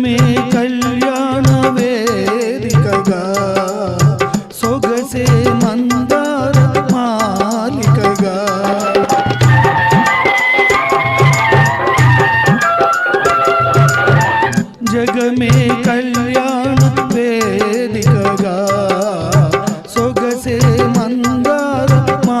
में कल्याण वेद सोग से मंदार मालिक जग में कल्याण वेद सोग से मंदार मा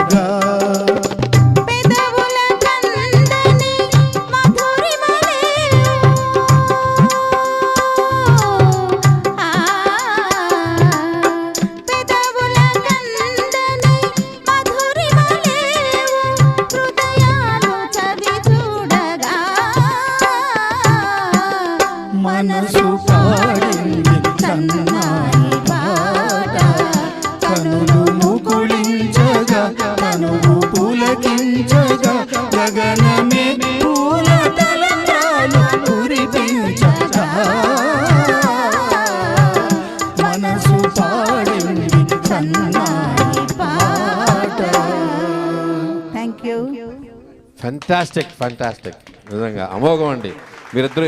ఫ్యాంటాస్టిక్ ఫ్యాంటాస్టిక్ నిజంగా అమోఘం అండి. మీరిద్దరు